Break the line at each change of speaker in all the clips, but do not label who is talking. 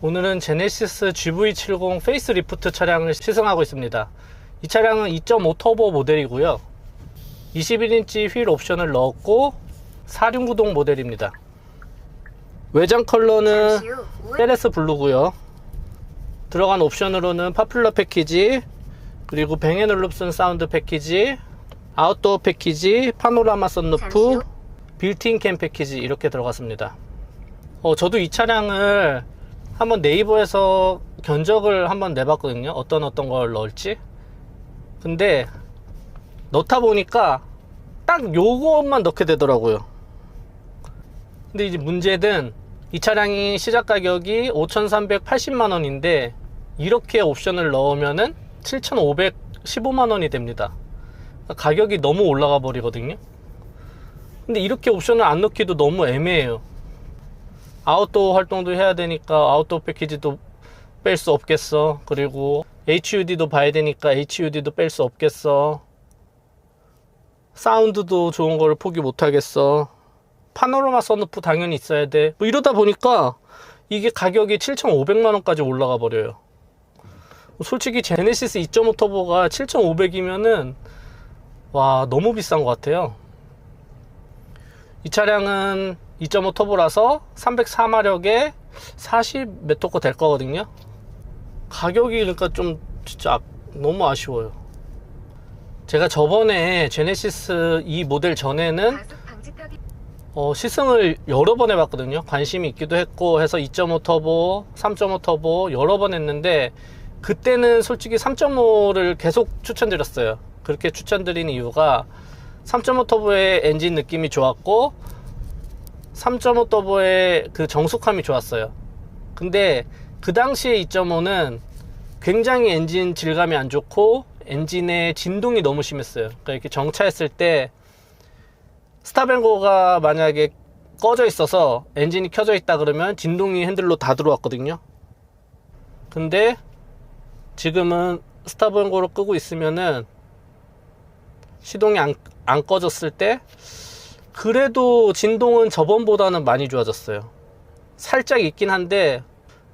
오늘은 제네시스 GV70 페이스 리프트 차량을 시승하고 있습니다. 이 차량은 2.5 터보 모델이고요. 21인치 휠 옵션을 넣었고 4륜구동 모델입니다. 외장 컬러는 페레스 블루고요. 들어간 옵션으로는 파퓰러 패키지, 그리고 뱅앤올룹슨 사운드 패키지, 아웃도어 패키지, 파노라마 썬루프, 빌트인 캠 패키지 이렇게 들어갔습니다. 어, 저도 이 차량을 한번 네이버에서 견적을 한번 내봤거든요. 어떤 어떤 걸 넣을지. 근데 넣다 보니까 딱 요것만 넣게 되더라고요. 근데 이제 문제는 이 차량이 시작 가격이 5,380만 원인데 이렇게 옵션을 넣으면은 7,515만 원이 됩니다. 가격이 너무 올라가 버리거든요. 근데 이렇게 옵션을 안 넣기도 너무 애매해요. 아웃도어 활동도 해야 되니까 아웃도어 패키지도 뺄 수 없겠어. 그리고 HUD도 봐야 되니까 HUD도 뺄 수 없겠어. 사운드도 좋은 걸 포기 못 하겠어. 파노라마 선루프 당연히 있어야 돼. 뭐 이러다 보니까 이게 가격이 7,500만 원까지 올라가 버려요. 솔직히 제네시스 2.5 터보가 7,500이면은 와 너무 비싼 것 같아요. 이 차량은 2.5 터보라서 304마력에 40몇 토커 될 거거든요. 가격이 그러니까 좀 진짜 아- 너무 아쉬워요. 제가 저번에 제네시스 이 모델 전에는 어, 시승을 여러 번 해봤거든요. 관심이 있기도 했고 해서 2.5 터보, 3.5 터보 여러 번 했는데 그때는 솔직히 3.5를 계속 추천드렸어요. 그렇게 추천드린 이유가 3.5 터보의 엔진 느낌이 좋았고 3.5 터보의 그 정숙함이 좋았어요. 근데 그 당시에 2.5는 굉장히 엔진 질감이 안 좋고 엔진의 진동이 너무 심했어요. 그러니까 이렇게 정차했을 때 스타뱅고가 만약에 꺼져 있어서 엔진이 켜져 있다 그러면 진동이 핸들로 다 들어왔거든요. 근데 지금은 스타뱅고를 끄고 있으면은 시동이 안, 안 꺼졌을 때 그래도 진동은 저번보다는 많이 좋아졌어요. 살짝 있긴 한데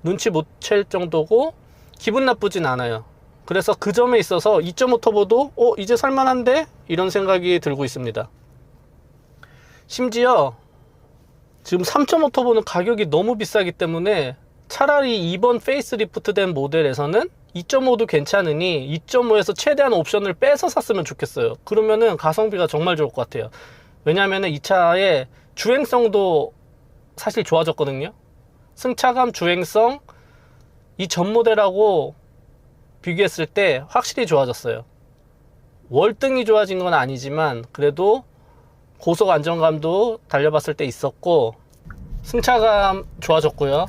눈치 못 챌 정도고 기분 나쁘진 않아요. 그래서 그 점에 있어서 2.5 터보도 어 이제 살만한데 이런 생각이 들고 있습니다. 심지어 지금 3.5 터보는 가격이 너무 비싸기 때문에 차라리 이번 페이스리프트 된 모델에서는 2.5도 괜찮으니 2.5에서 최대한 옵션을 빼서 샀으면 좋겠어요. 그러면은 가성비가 정말 좋을 것 같아요. 왜냐면은 이 차의 주행성도 사실 좋아졌거든요. 승차감, 주행성 이 전 모델하고 비교했을 때 확실히 좋아졌어요. 월등히 좋아진 건 아니지만 그래도 고속 안정감도 달려봤을 때 있었고 승차감 좋아졌고요.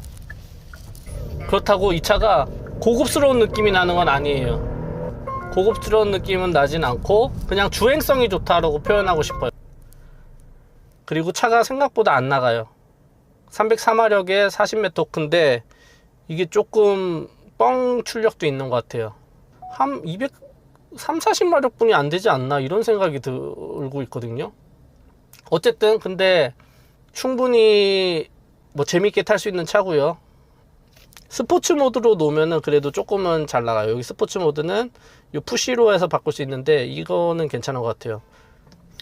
그렇다고 이 차가 고급스러운 느낌이 나는 건 아니에요. 고급스러운 느낌은 나진 않고 그냥 주행성이 좋다라고 표현하고 싶어요. 그리고 차가 생각보다 안 나가요. 304마력에 40몇 토크인데 이게 조금 뻥 출력도 있는 것 같아요. 한 200, 3, 40마력 분이 안 되지 않나 이런 생각이 들고 있거든요. 어쨌든 근데 충분히 뭐 재밌게 탈 수 있는 차고요. 스포츠 모드로 놓으면은 그래도 조금은 잘 나가요. 여기 스포츠 모드는 이 푸시로 해서 바꿀 수 있는데 이거는 괜찮은 것 같아요.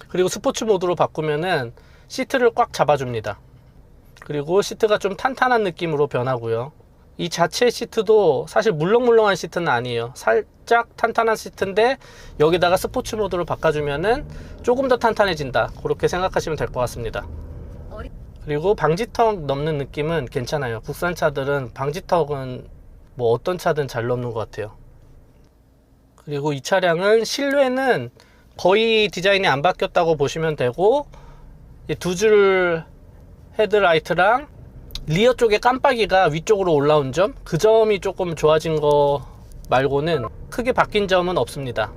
그리고 스포츠 모드로 바꾸면은 시트를 꽉 잡아줍니다. 그리고 시트가 좀 탄탄한 느낌으로 변하고요. 이 자체 시트도 사실 물렁물렁한 시트는 아니에요. 살짝 탄탄한 시트인데 여기다가 스포츠 모드로 바꿔주면은 조금 더 탄탄해진다. 그렇게 생각하시면 될 것 같습니다. 그리고 방지턱 넘는 느낌은 괜찮아요. 국산 차들은 방지턱은 뭐 어떤 차든 잘 넘는 것 같아요. 그리고 이 차량은 실내는 거의 디자인이 안 바뀌었다고 보시면 되고 두 줄 헤드라이트랑 리어 쪽에 깜빡이가 위쪽으로 올라온 점 그 점이 조금 좋아진 거 말고는 크게 바뀐 점은 없습니다.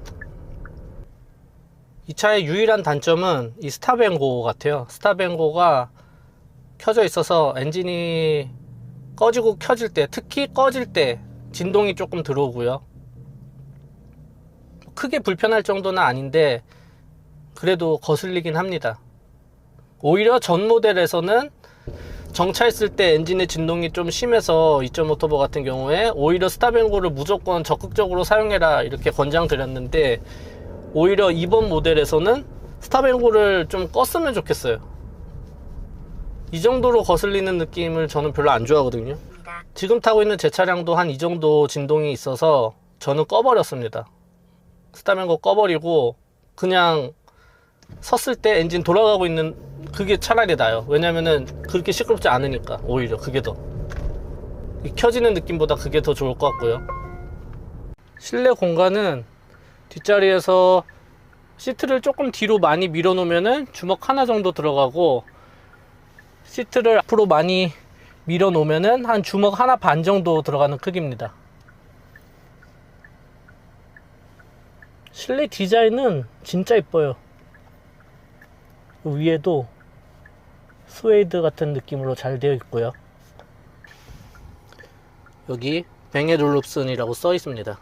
이 차의 유일한 단점은 이 스탑앤고 같아요. 스탑앤고가 켜져 있어서 엔진이 꺼지고 켜질 때 특히 꺼질 때 진동이 조금 들어오고요. 크게 불편할 정도는 아닌데 그래도 거슬리긴 합니다 오히려 전 모델에서는 정차했을 때 엔진의 진동이 좀 심해서 2.5 터보 같은 경우에 오히려 스탑앤고를 무조건 적극적으로 사용해라 이렇게 권장드렸는데 오히려 이번 모델에서는 스탑앤고를 좀 껐으면 좋겠어요. 이 정도로 거슬리는 느낌을 저는 별로 안 좋아하거든요. 지금 타고 있는 제 차량도 한 이 정도 진동이 있어서 저는 꺼버렸습니다. 스타맨고 꺼버리고 그냥 섰을 때 엔진 돌아가고 있는 그게 차라리 나요. 왜냐면은 그렇게 시끄럽지 않으니까 오히려 그게 더이 켜지는 느낌보다 그게 더 좋을 것 같고요. 실내 공간은 뒷자리에서 시트를 조금 뒤로 많이 밀어 놓으면은 주먹 하나 정도 들어가고 시트를 앞으로 많이 밀어 놓으면은 한 주먹 하나 반 정도 들어가는 크기입니다. 실내 디자인은 진짜 이뻐요. 위에도 스웨이드 같은 느낌으로 잘 되어 있고요. 여기 뱅에 룰룹슨이라고 써 있습니다.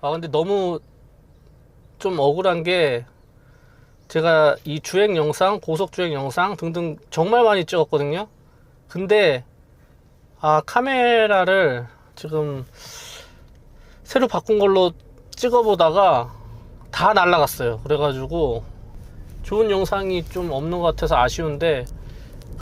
아 근데 너무 좀 억울한 게 제가 이 주행 영상, 고속 주행 영상 등등 정말 많이 찍었거든요. 근데 아 카메라를 지금 새로 바꾼 걸로 찍어보다가 다 날라갔어요. 그래가지고 좋은 영상이 좀 없는 것 같아서 아쉬운데